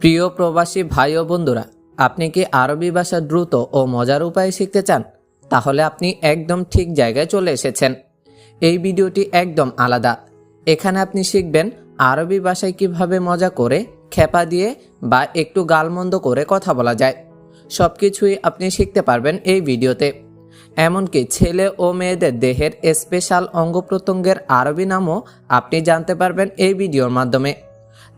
প্রিয় প্রবাসী ভাই ও বন্ধুরা, আপনি কি আরবি ভাষা দ্রুত ও মজার উপায়ে শিখতে চান? তাহলে আপনি একদম ঠিক জায়গায় চলে এসেছেন। এই ভিডিওটি একদম আলাদা। এখানে আপনি শিখবেন আরবি ভাষায় কীভাবে মজা করে, খেপা দিয়ে বা একটু গালমন্দ করে কথা বলা যায়। সব কিছুই আপনি শিখতে পারবেন এই ভিডিওতে। এমনকি ছেলে ও মেয়েদের দেহের স্পেশাল অঙ্গ প্রত্যঙ্গের আরবি নামও আপনি জানতে পারবেন এই ভিডিওর মাধ্যমে।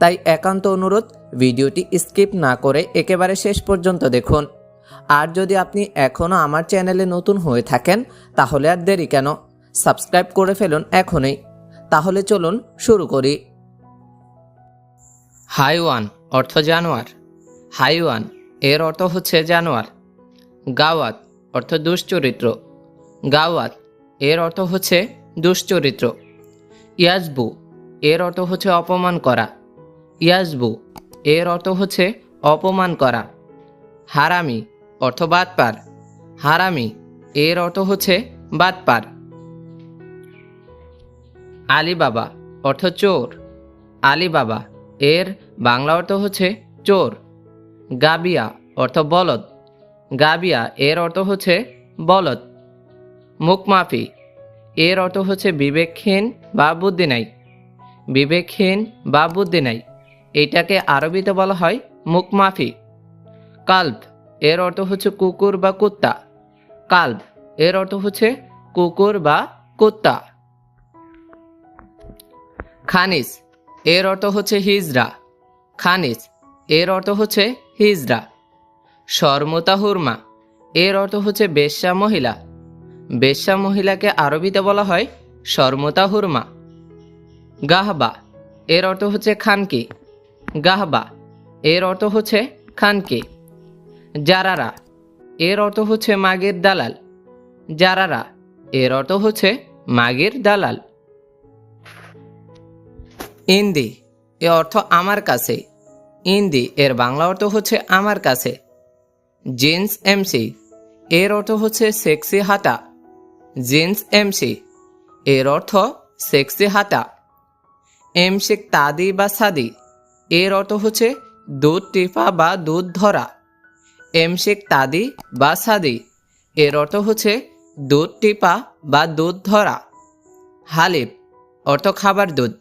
তাই একান্ত অনুরোধ ভিডিওটি স্কিপ না করে একেবারে শেষ পর্যন্ত দেখুন। আর যদি আপনি এখনও আমার চ্যানেলে নতুন হয়ে থাকেন, তাহলে আর দেরি কেন? সাবস্ক্রাইব করে ফেলুন এখনই। তাহলে চলুন শুরু করি। হাইওয়ান অর্থ জানোয়ার। হাইওয়ান এর অর্থ হচ্ছে জানোয়ার। গাওয়াত অর্থ দুশ্চরিত্র। গাওয়াত এর অর্থ হচ্ছে দুশ্চরিত্র। ইয়াজবু এর অর্থ হচ্ছে অপমান করা। ইয়াজবু এর অর্থ হচ্ছে অপমান করা। হারামি, অর্থ বাতপার হারামি, এর অর্থ হচ্ছে বাতপার আলিবাবা, অর্থ চোর। আলিবাবা, এর বাংলা অর্থ হচ্ছে চোর। গাবিয়া, অর্থ বলদ। গাবিয়া, এর অর্থ হচ্ছে বলদ। মুখমাফি, এর অর্থ হচ্ছে বিবেকহীন বা বুদ্ধি নাই বিবেকহীন বা বুদ্ধি নাই এটাকে আরবিতে বলা হয় মুখমাফি। কাল্ব, এর অর্থ হচ্ছে কুকুর বা কুত্তা। কাল্ব, এর অর্থ হচ্ছে কুকুর বা কুত্তা। খানিস এর অর্থ হচ্ছে হিজরা। খানিস এর অর্থ হচ্ছে হিজরা। শর্মতা হুরমা, এর অর্থ হচ্ছে বেশ্যা মহিলা। বেশ্যা মহিলাকে আরবিতে বলা হয় শর্মতা হুরমা। গাহবা, এর অর্থ হচ্ছে খানকি। গাহবা। এর অর্থ হচ্ছে খানকি। জারারা। এর অর্থ হচ্ছে মাগের দালাল। জারারা। এর অর্থ হচ্ছে মাগের দালাল। ইন্দি। এ অর্থ আমার কাছে। ইন্দি। এর বাংলা অর্থ হচ্ছে আমার কাছে। Jeans MC. এর অর্থ হচ্ছে সেক্সি হাতা। Jeans MC. এর অর্থ সেক্সি হাতা। এমসিক তাদি বা সাদি। এর অর্থ হচ্ছে দুধ টিপা বা দুধ ধরা। এমসিক তাদি বা সাদি। এর অর্থ হচ্ছে দুধ টিপা বা দুধ ধরা। হালিব, অর্থ খাবার দুধ।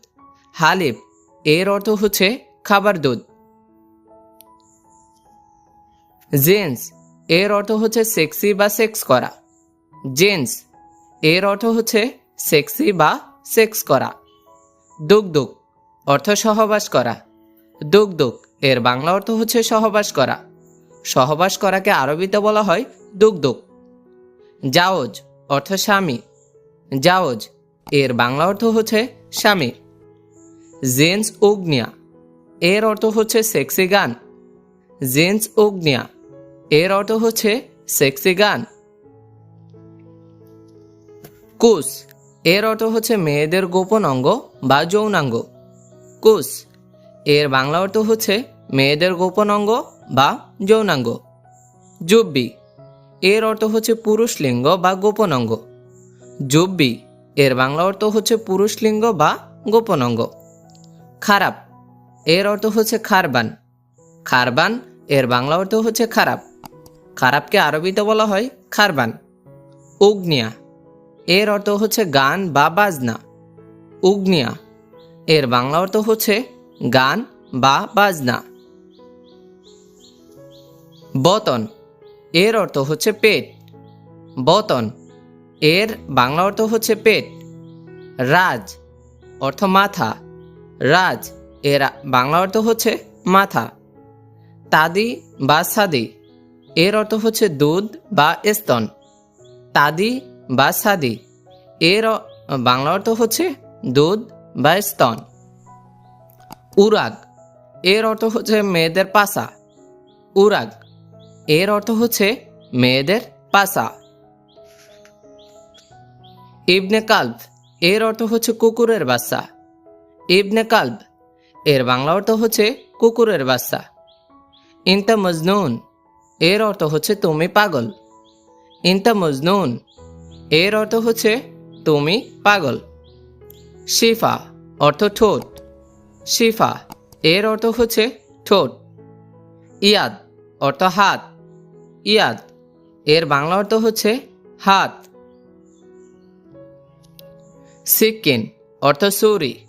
হালিব, এর অর্থ হচ্ছে খাবার দুধ। জেন্স, এর অর্থ হচ্ছে সেক্সি বা সেক্স করা। জেন্স, এর অর্থ হচ্ছে সেক্সি বা সেক্স করা। দুগদুগ, অর্থ সহবাস করা। দুগদুগ এর বাংলা অর্থ হচ্ছে সহবাস করা। সহবাস করাকে আরবিতে বলা হয় দুগদুগ জাওজ অর্থ স্বামী। জাওজ, এর বাংলা অর্থ হচ্ছে স্বামী। জেন্স অগ্নিয়া এর অর্থ হচ্ছে সেক্সি গান। জেন্স অগ্নিয়া এর অর্থ হচ্ছে সেক্সি গান। কুস, এর অর্থ হচ্ছে মেয়েদের গোপন অঙ্গ বা যৌনাঙ্গ। কুস এর বাংলা অর্থ হচ্ছে মেয়েদের গোপন অঙ্গ বা যৌনাঙ্গ। জুব্বি এর অর্থ হচ্ছে পুরুষ লিঙ্গ বা গোপন অঙ্গ। জুব্বি এর বাংলা অর্থ হচ্ছে পুরুষ লিঙ্গ বা গোপন অঙ্গ। খারাপ, এর অর্থ হচ্ছে খারবান। খারবান, এর বাংলা অর্থ হচ্ছে খারাপ। খারাপকে আরবিতে বলা হয় খারবান। উগ্নিয়া, এর অর্থ হচ্ছে গান বা বাজনা। উগ্নিয়া, এর বাংলা অর্থ হচ্ছে গান বা বাজনা। বতন, এর অর্থ হচ্ছে পেট। বতন, এর বাংলা অর্থ হচ্ছে পেট। রাজ, অর্থ মাথা। রাজ, এর বাংলা অর্থ হচ্ছে মাথা। তাদি বা সাদি, এর অর্থ হচ্ছে দুধ বা স্তন। তাদি বা সাদি, এর বাংলা অর্থ হচ্ছে দুধ বা স্তন। উরাগ। এর অর্থ হচ্ছে মেয়েদের পাশা উরাগ। এর অর্থ হচ্ছে মেয়েদের পাশা ইবনে কাল্ব। এর অর্থ হচ্ছে কুকুরের বাচ্চা। ইবনে কাল্ব। এর বাংলা অর্থ হচ্ছে কুকুরের বাচ্চা। ইনতা মজনুন। এর অর্থ হচ্ছে তুমি পাগল। ইনতা মজনুন। এর অর্থ হচ্ছে তুমি পাগল। শিফা। অর্থ ঠোঁট। শিফা, এর অর্থ হচ্ছে ঠোঁট। ইয়াদ, অর্থ হাত। ইয়াদ, এর বাংলা অর্থ হচ্ছে হাত। সিকিন অর্থ সুরি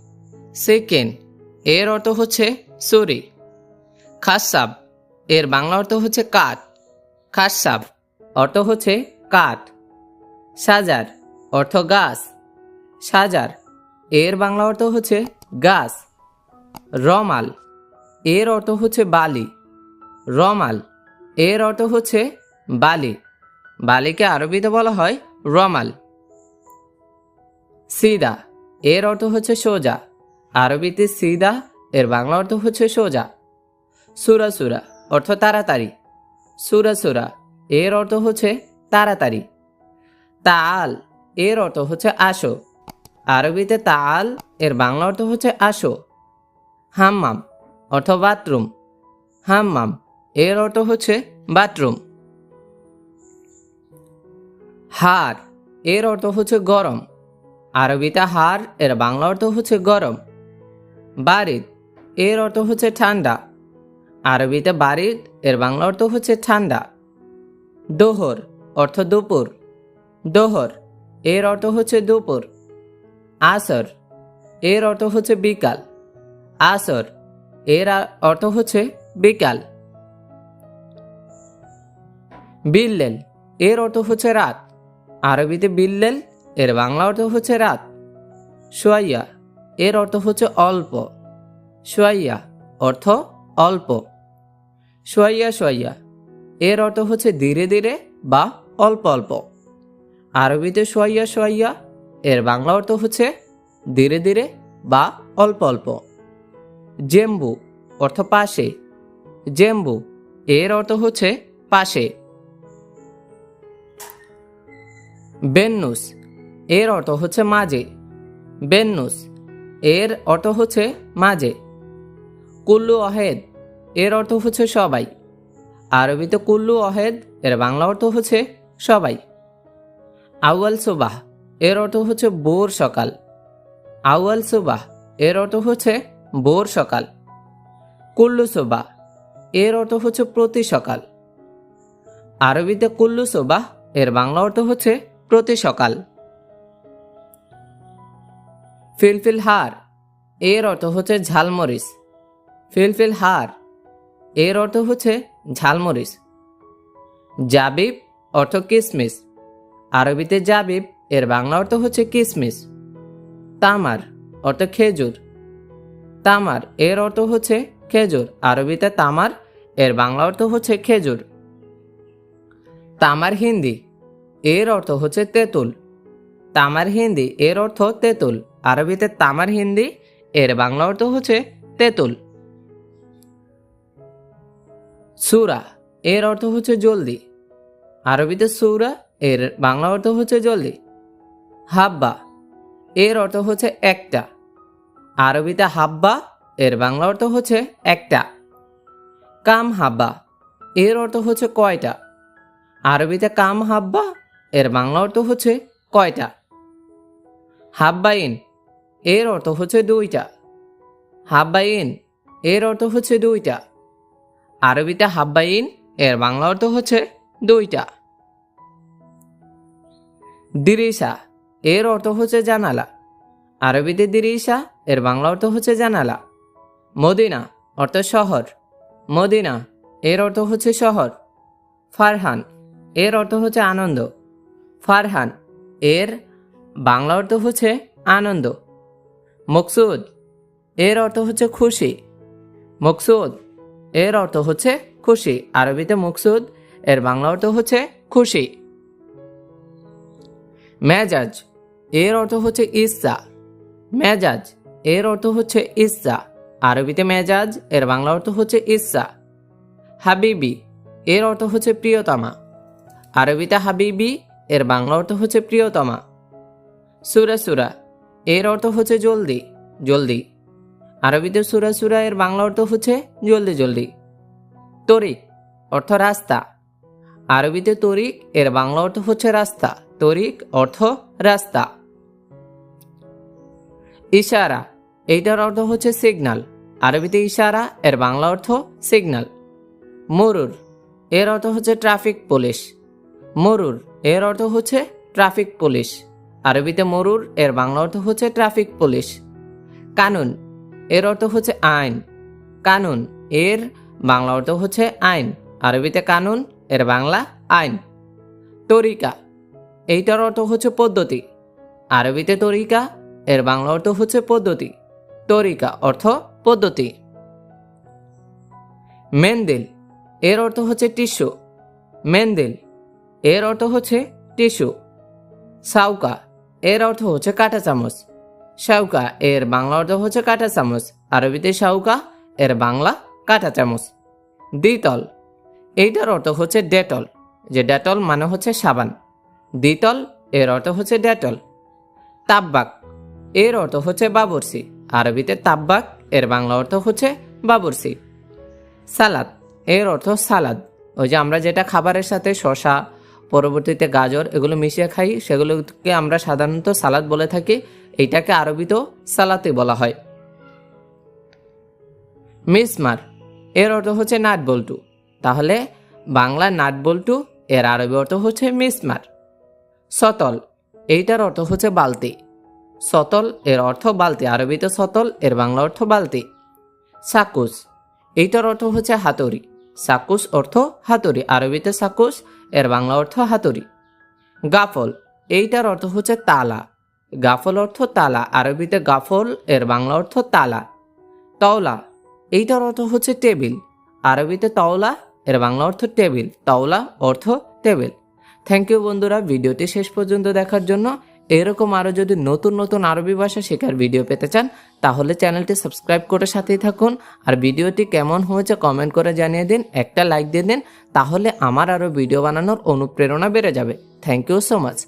সিকিন এর অর্থ হচ্ছে সুরি খাসাব, এর বাংলা অর্থ হচ্ছে কাঠ। খাসাব, অর্থ হচ্ছে কাঠ। সাজার, অর্থ গাছ। সাজার, এর বাংলা অর্থ হচ্ছে গাছ। রমাল, এর অর্থ হচ্ছে বালি। রমাল, এর অর্থ হচ্ছে বালি। বালিকে আরবিতে বলা হয় রমাল। সিদা, এর অর্থ হচ্ছে সোজা। আরবিতে সিদা, এর বাংলা অর্থ হচ্ছে সোজা। সুরা সুরা, অর্থ তাড়াতাড়ি। সুরা সুরা, এর অর্থ হচ্ছে তাড়াতাড়ি। তাল এর অর্থ হচ্ছে আসো। আরবিতে তাল এর বাংলা অর্থ হচ্ছে আসো। হাম্মাম, অর্থ বাথরুম। হাম্মাম, এর অর্থ হচ্ছে বাথরুম। হার, এর অর্থ হচ্ছে গরম। আরবিতে হার, এর বাংলা অর্থ হচ্ছে গরম। বারিদ, এর অর্থ হচ্ছে ঠান্ডা। আরবিতে বারিদ, এর বাংলা অর্থ হচ্ছে ঠান্ডা। দোহর, অর্থ দুপুর। দোহর, এর অর্থ হচ্ছে দুপুর। আসর, এর অর্থ হচ্ছে বিকাল। আসর। এর অর্থ হচ্ছে বিকাল। বিল্লেল, এর অর্থ হচ্ছে রাত। আরবিতে বিল্লেল, এর বাংলা অর্থ হচ্ছে রাত। সোয়াইয়া, এর অর্থ হচ্ছে অল্প। সোয়াইয়া, অর্থ অল্প। সোয়াইয়া সোয়াইয়া, এর অর্থ হচ্ছে ধীরে ধীরে বা অল্প অল্প। আরবিতে সোয়াইয়া সোয়াইয়া, এর বাংলা অর্থ হচ্ছে ধীরে ধীরে বা অল্প অল্প। জেম্বু অর্থ পাশে। জেম্বু, এর অর্থ হচ্ছে পাশে। বেন্নুস, এর অর্থ হচ্ছে মাঝে। বেন্নুস, এর অর্থ হচ্ছে মাঝে। কুল্লু অহেদ, এর অর্থ হচ্ছে সবাই। আরবিতে কুল্লু অহেদ, এর বাংলা অর্থ হচ্ছে সবাই। আউয়াল সুবাহ, এর অর্থ হচ্ছে বোর সকাল। আউয়াল সুবাহ, এর অর্থ হচ্ছে বোর সকাল। কুল্লু সুবাহ এর অর্থ হচ্ছে প্রতি সকাল। আরবিতে কুল্লু সুবাহ এর বাংলা অর্থ হচ্ছে প্রতি সকাল। ফিলফিল হার, এর অর্থ হচ্ছে ঝালমরিচ। ফিলফিল হার, এর অর্থ হচ্ছে ঝালমরিচ। জাবিব অর্থ কিসমিস। আরবিতে জাবিব, এর বাংলা অর্থ হচ্ছে কিসমিস। তামার অর্থ খেজুর। তামার, এর অর্থ হচ্ছে খেজুর। আরবিতে তামার, এর বাংলা অর্থ হচ্ছে খেজুর। তামার হিন্দি, এর অর্থ হচ্ছে তেঁতুল। তামার হিন্দি, এর অর্থ তেঁতুল। আরবিতে তামার হিন্দি, এর বাংলা অর্থ হচ্ছে তেঁতুল। সুরা, এর অর্থ হচ্ছে জলদি। আরবিতে সুরা, এর বাংলা অর্থ হচ্ছে জলদি। হাব্বা, এর অর্থ হচ্ছে একটা। আরবিতে হাব্বা, এর বাংলা অর্থ হচ্ছে একটা। কাম হাব্বা, এর অর্থ হচ্ছে কয়টা। আরবিতে কাম হাব্বা, এর বাংলা অর্থ হচ্ছে কয়টা। হাব্বাইন, এর অর্থ হচ্ছে দুইটা। হাব্বাইন, এর অর্থ হচ্ছে দুইটা। আরবিতে হাব্বাইন, এর বাংলা অর্থ হচ্ছে দুইটা। দিরিসা এর অর্থ হচ্ছে জানালা। আরবিতে দিরিসা এর বাংলা অর্থ হচ্ছে জানালা। মদিনা অর্থ শহর। মদিনা, এর অর্থ হচ্ছে শহর। ফারহান, এর অর্থ হচ্ছে আনন্দ। ফারহান, এর বাংলা অর্থ হচ্ছে আনন্দ। মকসুদ, এর অর্থ হচ্ছে খুশি। মকসুদ, এর অর্থ হচ্ছে খুশি। আরবিতে মকসুদ, এর বাংলা অর্থ হচ্ছে খুশি। মেজাজ, এর অর্থ হচ্ছে ইচ্ছা মেজাজ, এর অর্থ হচ্ছে ইচ্ছা আরবিতে মেজাজ, এর বাংলা অর্থ হচ্ছে ইচ্ছা হাবিবি, এর অর্থ হচ্ছে প্রিয়তমা। আরবিতে হাবিবি, এর বাংলা অর্থ হচ্ছে প্রিয়তমা। সুরা সুরা, এর অর্থ হচ্ছে জলদি জলদি। আরবিতে সুরা সুরা, এর বাংলা অর্থ হচ্ছে জলদি জলদি। তরিক, অর্থ রাস্তা। আরবিতে তরিক, এর বাংলা অর্থ হচ্ছে রাস্তা। তরিক, অর্থ রাস্তা। ইশারা। এইটার অর্থ হচ্ছে সিগনাল আরবিতে ইশারা, এর বাংলা অর্থ সিগনাল মরুর, এর অর্থ হচ্ছে ট্রাফিক পুলিশ মরুর, এর অর্থ হচ্ছে ট্রাফিক পুলিশ আরবিতে মরুর, এর বাংলা অর্থ হচ্ছে ট্রাফিক পুলিশ কানুন, এর অর্থ হচ্ছে আইন। কানুন, এর বাংলা অর্থ হচ্ছে আইন। আরবিতে কানুন, এর বাংলা আইন। তরিকা, এইটার অর্থ হচ্ছে পদ্ধতি। আরবিতে তরিকা এর বাংলা অর্থ হচ্ছে পদ্ধতি। তরিকা অর্থ পদ্ধতি। মেন্দিল, এর অর্থ হচ্ছে টিস্যু। মেন্দিল, এর অর্থ হচ্ছে টিস্যু। সাউকা, এর অর্থ হচ্ছে কাঁটা চামচ। শাউকা এর বাংলা অর্থ হচ্ছে কাঁটা চামচ। আরবিতে সাউকা, এর বাংলা কাঁটা চামচ। দ্বিতল, এইটার অর্থ হচ্ছে ডেটল, যে ডেটল মানে হচ্ছে সাবান। দ্বিতল, এর অর্থ হচ্ছে ডেটল। তাব্বাক এর অর্থ হচ্ছে বাবরসি। আরবিতে তাব্বাক, এর বাংলা অর্থ হচ্ছে বাবরসি। সালাদ, এর অর্থ সালাদ। ওই যে আমরা যেটা খাবারের সাথে শশা পরবর্তীতে গাজর এগুলো মিশিয়ে খাই, সেগুলোকে আমরা সাধারণত সালাদ বলে থাকি। এইটাকে আরবিতেও সালাতে বলা হয়। মিসমার, এর অর্থ হচ্ছে নাট বল্টু তাহলে বাংলা নাট বল্টু এর আরবি অর্থ হচ্ছে মিসমার। সতল, এইটার অর্থ হচ্ছে বালতি। সতল, এর অর্থ বালতি, আরবিতে সতল, এর বাংলা অর্থ বালতি। সাকুস, এইটার অর্থ হচ্ছে হাতুড়ি। সাকুস অর্থ হাতুড়ি, আরবিতে সাকুস, এর বাংলা অর্থ হাতুড়ি। গাফল, এইটার অর্থ হচ্ছে তালা। গাফল অর্থ তালা, আরবিতে গাফল, এর বাংলা অর্থ তালা। তওলা, এইটার অর্থ হচ্ছে টেবিল। আরবিতে তওলা, এর বাংলা অর্থ টেবিল। তওলা অর্থ টেবিল। থ্যাংক ইউ বন্ধুরা, ভিডিওটি শেষ পর্যন্ত দেখার জন্য এরকম আরও যদি নতুন নতুন আরবি ভাষা শেখার ভিডিও পেতে চান, তাহলে চ্যানেলটি সাবস্ক্রাইব করে সাথেই থাকুন। আর ভিডিওটি কেমন হয়েছে কমেন্ট করে জানিয়ে দিন, একটা লাইক দিয়ে দিন, তাহলে আমার আরও ভিডিও বানানোর অনুপ্রেরণা বেড়ে যাবে। Thank you so much